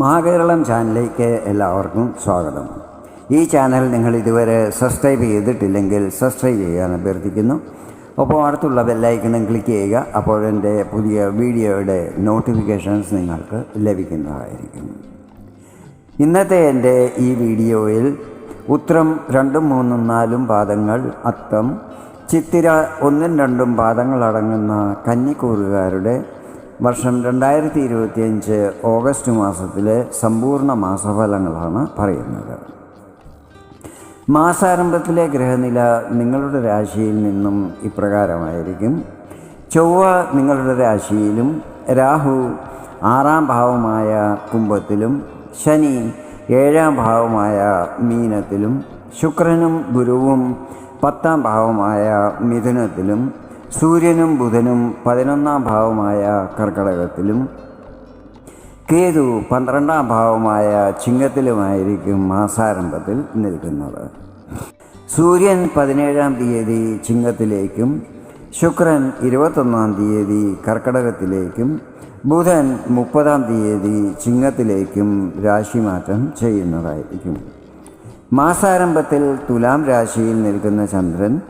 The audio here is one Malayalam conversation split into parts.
മഹാകേരളം ചാനലിലേക്ക് എല്ലാവർക്കും സ്വാഗതം. ഈ ചാനൽ നിങ്ങൾ ഇതുവരെ സബ്സ്ക്രൈബ് ചെയ്തിട്ടില്ലെങ്കിൽ സബ്സ്ക്രൈബ് ചെയ്യാൻ അഭ്യർത്ഥിക്കുന്നു. ഒപ്പം അടുത്തുള്ള ബെല്ലൈക്കണം ക്ലിക്ക് ചെയ്യുക അപ്പോൾ എന്റെ പുതിയ വീഡിയോയുടെ നോട്ടിഫിക്കേഷൻസ് നിങ്ങൾക്ക് ലഭിക്കുന്നതായിരിക്കും. ഇന്നത്തെ എന്റെ ഈ വീഡിയോയിൽ ഉത്രം രണ്ടും മൂന്നും നാലും പാദങ്ങൾ അത്തം ചിത്തിര ഒന്നും രണ്ടും പാദങ്ങളടങ്ങുന്ന കന്നിക്കൂറുകാരുടെ വർഷം രണ്ടായിരത്തി ഇരുപത്തിയഞ്ച് ഓഗസ്റ്റ് മാസത്തിലെ സമ്പൂർണ മാസഫലങ്ങളാണ് പറയുന്നത്. മാസാരംഭത്തിലെ ഗ്രഹനില നിങ്ങളുടെ രാശിയിൽ നിന്നും ഇപ്രകാരമായിരിക്കും. ചൊവ്വ നിങ്ങളുടെ രാശിയിലും രാഹു ആറാം ഭാവമായ കുംഭത്തിലും ശനി ഏഴാം ഭാവമായ മീനത്തിലും ശുക്രനും ഗുരുവും പത്താം ഭാവമായ മിഥുനത്തിലും സൂര്യനും ബുധനും പതിനൊന്നാം ഭാവമായ കർക്കടകത്തിലും കേതു പന്ത്രണ്ടാം ഭാവമായ ചിങ്ങത്തിലുമായിരിക്കും മാസാരംഭത്തിൽ നിൽക്കുന്നത്. സൂര്യൻ പതിനേഴാം തീയതി ചിങ്ങത്തിലേക്കും ശുക്രൻ ഇരുപത്തൊന്നാം തീയതി കർക്കടകത്തിലേക്കും ബുധൻ മുപ്പതാം തീയതി ചിങ്ങത്തിലേക്കും രാശിമാറ്റം ചെയ്യുന്നതായിരിക്കും. മാസാരംഭത്തിൽ തുലാം രാശിയിൽ നിൽക്കുന്ന ചന്ദ്രൻ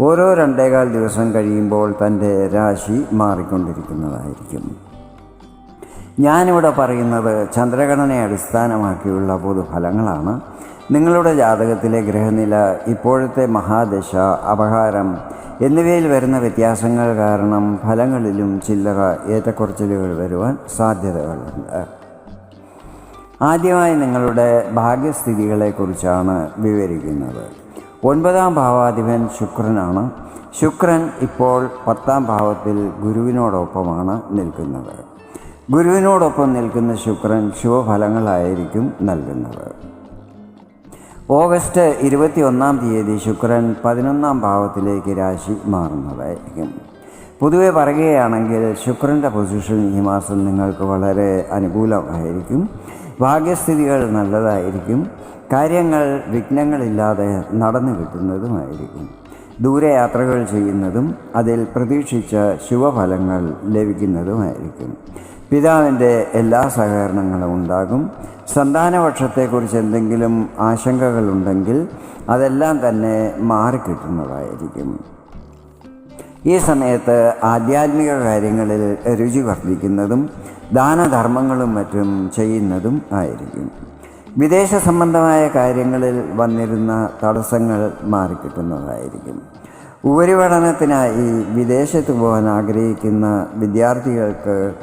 ഓരോ രണ്ടേകാൽ ദിവസം കഴിയുമ്പോൾ തന്റെ രാശി മാറിക്കൊണ്ടിരിക്കുന്നതായിരിക്കും. ഞാനിവിടെ പറയുന്നത് ചന്ദ്രഗണനയെ അടിസ്ഥാനമാക്കിയുള്ള പൊതുഫലങ്ങളാണ്. നിങ്ങളുടെ ജാതകത്തിലെ ഗ്രഹനില ഇപ്പോഴത്തെ മഹാദശ അപഹാരം എന്നിവയിൽ വരുന്ന വ്യത്യാസങ്ങൾ കാരണം ഫലങ്ങളിലും ചില്ലറ ഏറ്റക്കുറച്ചിലുകൾ വരുവാൻ സാധ്യതകളുണ്ട്. ആദ്യമായി നിങ്ങളുടെ ഭാഗ്യസ്ഥിതികളെക്കുറിച്ചാണ് വിവരിക്കുന്നത്. ഒൻപതാം ഭാവാധിപൻ ശുക്രനാണ്. ശുക്രൻ ഇപ്പോൾ പത്താം ഭാവത്തിൽ ഗുരുവിനോടൊപ്പമാണ് നിൽക്കുന്നത്. ഗുരുവിനോടൊപ്പം നിൽക്കുന്ന ശുക്രൻ ശുഭഫലങ്ങളായിരിക്കും നൽകുന്നത്. ഓഗസ്റ്റ് ഇരുപത്തി ഒന്നാം തീയതി ശുക്രൻ പതിനൊന്നാം ഭാവത്തിലേക്ക് രാശി മാറുന്നതായിരിക്കും. പൊതുവെ പറയുകയാണെങ്കിൽ ശുക്രന്റെ പൊസിഷൻ ഈ മാസം നിങ്ങൾക്ക് വളരെ അനുകൂലമായിരിക്കും. ഭാഗ്യസ്ഥിതികൾ നല്ലതായിരിക്കും. കാര്യങ്ങൾ വിഘ്നങ്ങളില്ലാതെ നടന്നു കിട്ടുന്നതുമായിരിക്കും. ദൂരയാത്രകൾ ചെയ്യുന്നതും അതിൽ പ്രതീക്ഷിച്ച ശുഭഫലങ്ങൾ ലഭിക്കുന്നതുമായിരിക്കും. പിതാവിന്റെ എല്ലാ സഹകരണങ്ങളും ഉണ്ടാകും. സന്താനപക്ഷത്തെക്കുറിച്ച് എന്തെങ്കിലും ആശങ്കകളുണ്ടെങ്കിൽ അതെല്ലാം തന്നെ മാറിക്കിട്ടുന്നതായിരിക്കും. ഈ സമയത്ത് ആധ്യാത്മിക കാര്യങ്ങളിൽ രുചി വർദ്ധിക്കുന്നതും ദാനധർമ്മങ്ങളും മറ്റും ചെയ്യുന്നതും ആയിരിക്കും. വിദേശ സംബന്ധമായ കാര്യങ്ങളിൽ വന്നിരുന്ന തടസ്സങ്ങൾ മാറിക്കിട്ടുന്നതായിരിക്കും. ഉപരിപഠനത്തിനായി വിദേശത്ത് പോകാൻ ആഗ്രഹിക്കുന്ന വിദ്യാർത്ഥികൾക്ക്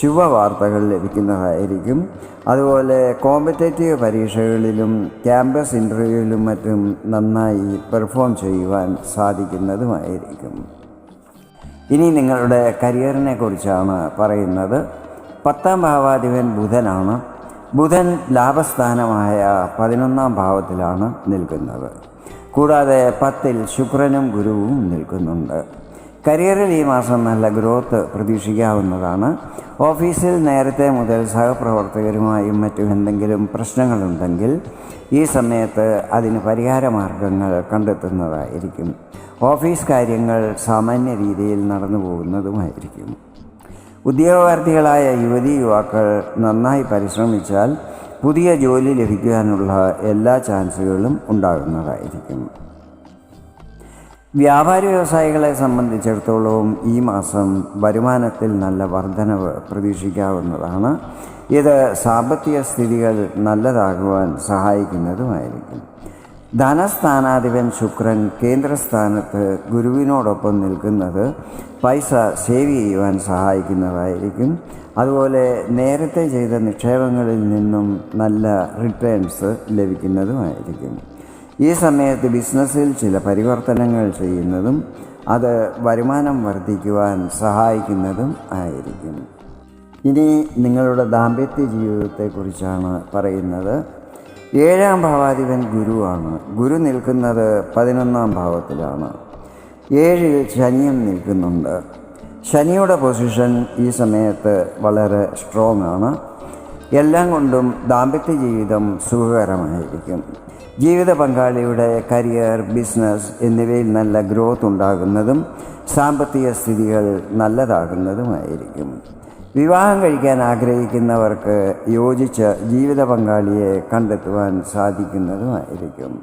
ശുഭവാർത്തകൾ ലഭിക്കുന്നതായിരിക്കും. അതുപോലെ കോമ്പറ്റേറ്റീവ് പരീക്ഷകളിലും ക്യാമ്പസ് ഇന്റർവ്യൂവിലും മറ്റും നന്നായി പെർഫോം ചെയ്യുവാൻ സാധിക്കുന്നതുമായിരിക്കും. ഇനി നിങ്ങളുടെ കരിയറിനെ കുറിച്ചാണ് പറയുന്നത്. പത്താം ഭാവാധിപൻ ബുധനാണ്. ബുധൻ ലാഭസ്ഥാനമായ പതിനൊന്നാം ഭാവത്തിലാണ് നിൽക്കുന്നത്. കൂടാതെ പത്തിൽ ശുക്രനും ഗുരുവും നിൽക്കുന്നുണ്ട്. കരിയറിൽ ഈ മാസം നല്ല ഗ്രോത്ത് പ്രതീക്ഷിക്കാവുന്നതാണ്. ഓഫീസിൽ നേരത്തെ മുതൽ സഹപ്രവർത്തകരുമായും മറ്റും എന്തെങ്കിലും പ്രശ്നങ്ങളുണ്ടെങ്കിൽ ഈ സമയത്ത് അതിന് പരിഹാര മാർഗങ്ങൾ കണ്ടെത്തുന്നതായിരിക്കും. ഓഫീസ് കാര്യങ്ങൾ സാമാന്യ രീതിയിൽ നടന്നു പോകുന്നതുമായിരിക്കും. ഉദ്യോഗാർത്ഥികളായ യുവതി യുവാക്കൾ നന്നായി പരിശ്രമിച്ചാൽ പുതിയ ജോലി ലഭിക്കാനുള്ള എല്ലാ ചാൻസുകളും ഉണ്ടാകുന്നതായിരിക്കും. വ്യാപാര വ്യവസായികളെ സംബന്ധിച്ചിടത്തോളം ഈ മാസം വരുമാനത്തിൽ നല്ല വർധനവ് പ്രതീക്ഷിക്കാവുന്നതാണ്. ഇത് സാമ്പത്തിക സ്ഥിതികൾ നല്ലതാകുവാൻ സഹായിക്കുന്നതുമായിരിക്കും. ധനസ്ഥാനാധിപൻ ശുക്രൻ കേന്ദ്രസ്ഥാനത്ത് ഗുരുവിനോടൊപ്പം നിൽക്കുന്നത് പൈസ സേവ് ചെയ്യുവാൻ സഹായിക്കുന്നതായിരിക്കും. അതുപോലെ നേരത്തെ ചെയ്ത നിക്ഷേപങ്ങളിൽ നിന്നും നല്ല റിട്ടേൺസ് ലഭിക്കുന്നതുമായിരിക്കും. ഈ സമയത്ത് ബിസിനസ്സിൽ ചില പരിവർത്തനങ്ങൾ ചെയ്യുന്നതും അത് വരുമാനം വർദ്ധിക്കുവാൻ സഹായിക്കുന്നതും ആയിരിക്കും. ഇനി നിങ്ങളുടെ ദാമ്പത്യ ജീവിതത്തെക്കുറിച്ചാണ് പറയുന്നത്. ഏഴാം ഭാവാധിപൻ ഗുരുവാണ്. ഗുരു നിൽക്കുന്നത് പതിനൊന്നാം ഭാവത്തിലാണ്. ഏഴിൽ ശനിയും നിൽക്കുന്നുണ്ട്. ശനിയുടെ പൊസിഷൻ ഈ സമയത്ത് വളരെ സ്ട്രോങ് ആണ്. എല്ലാം കൊണ്ടും ദാമ്പത്യ ജീവിതം സുഖകരമായിരിക്കും. ജീവിത പങ്കാളിയുടെ കരിയർ ബിസിനസ് എന്നിവയിൽ നല്ല ഗ്രോത്ത് ഉണ്ടാകുന്നതും സാമ്പത്തിക സ്ഥിതികൾ നല്ലതാകുന്നതുമായിരിക്കും. വിവാഹം കഴിക്കാൻ ആഗ്രഹിക്കുന്നവർക്ക് യോജിച്ച ജീവിത പങ്കാളിയെ കണ്ടെത്തുവാൻ സാധിക്കുന്നതുമായിരിക്കും.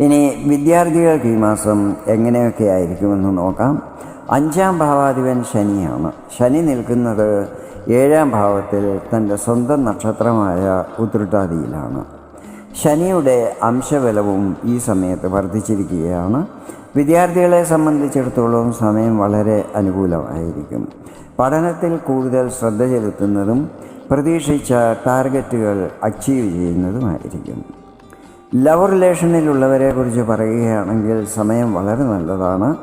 ഇനി വിദ്യാർത്ഥികൾക്ക് ഈ മാസം എങ്ങനെയൊക്കെ ആയിരിക്കുമെന്ന് നോക്കാം. അഞ്ചാം ഭാവാധിപൻ ശനിയാണ്. ശനി നിൽക്കുന്നത് ഏഴാം ഭാവത്തിൽ തന്റെ സ്വന്തം നക്ഷത്രമായ ഉത്രട്ടാതിയിലാണ് ശനിയുടെ അംശബലവും ഈ സമയത്ത് വർദ്ധിച്ചിരിക്കുകയാണ്. വിദ്യാർത്ഥികളെ സംബന്ധിച്ചിടത്തോളം സമയം വളരെ അനുകൂലമായിരിക്കും. പഠനത്തിൽ കൂടുതൽ ശ്രദ്ധ ചെലുത്തുന്നതും പ്രതീക്ഷിച്ച ടാർഗറ്റുകൾ അച്ചീവ് ചെയ്യുന്നതുമായിരിക്കും. ലവ് റിലേഷനിലുള്ളവരെ കുറിച്ച് പറയുകയാണെങ്കിൽ സമയം വളരെ നല്ലതാണ്.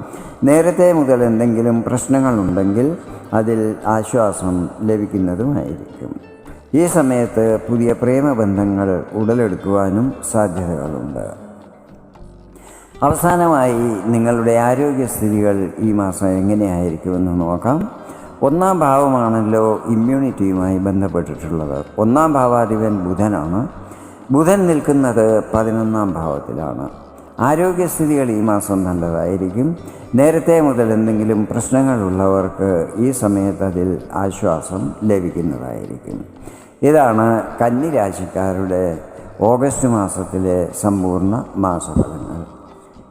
നേരത്തെ മുതൽ എന്തെങ്കിലും പ്രശ്നങ്ങളുണ്ടെങ്കിൽ അതിൽ ആശ്വാസം ലഭിക്കുന്നതുമായിരിക്കും. ഈ സമയത്ത് പുതിയ പ്രേമബന്ധങ്ങൾ ഉടലെടുക്കുവാനും സാധ്യതകളുണ്ട്. അവസാനമായി നിങ്ങളുടെ ആരോഗ്യസ്ഥിതികൾ ഈ മാസം എങ്ങനെയായിരിക്കുമെന്ന് നോക്കാം. ഒന്നാം ഭാവമാണല്ലോ ഇമ്മ്യൂണിറ്റിയുമായി ബന്ധപ്പെട്ടിട്ടുള്ളത്. ഒന്നാം ഭാവാധിപൻ ബുധനാണ്. ബുധൻ നിൽക്കുന്നത് പതിനൊന്നാം ഭാവത്തിലാണ്. ആരോഗ്യസ്ഥിതികൾ ഈ മാസം നല്ലതായിരിക്കും. നേരത്തെ മുതൽ എന്തെങ്കിലും പ്രശ്നങ്ങളുള്ളവർക്ക് ഈ സമയത്ത് അതിൽ ആശ്വാസം ലഭിക്കുന്നതായിരിക്കും. ഇതാണ് കന്നിരാശിക്കാരുടെ ഓഗസ്റ്റ് മാസത്തിലെ സമ്പൂർണ മാസഫലങ്ങൾ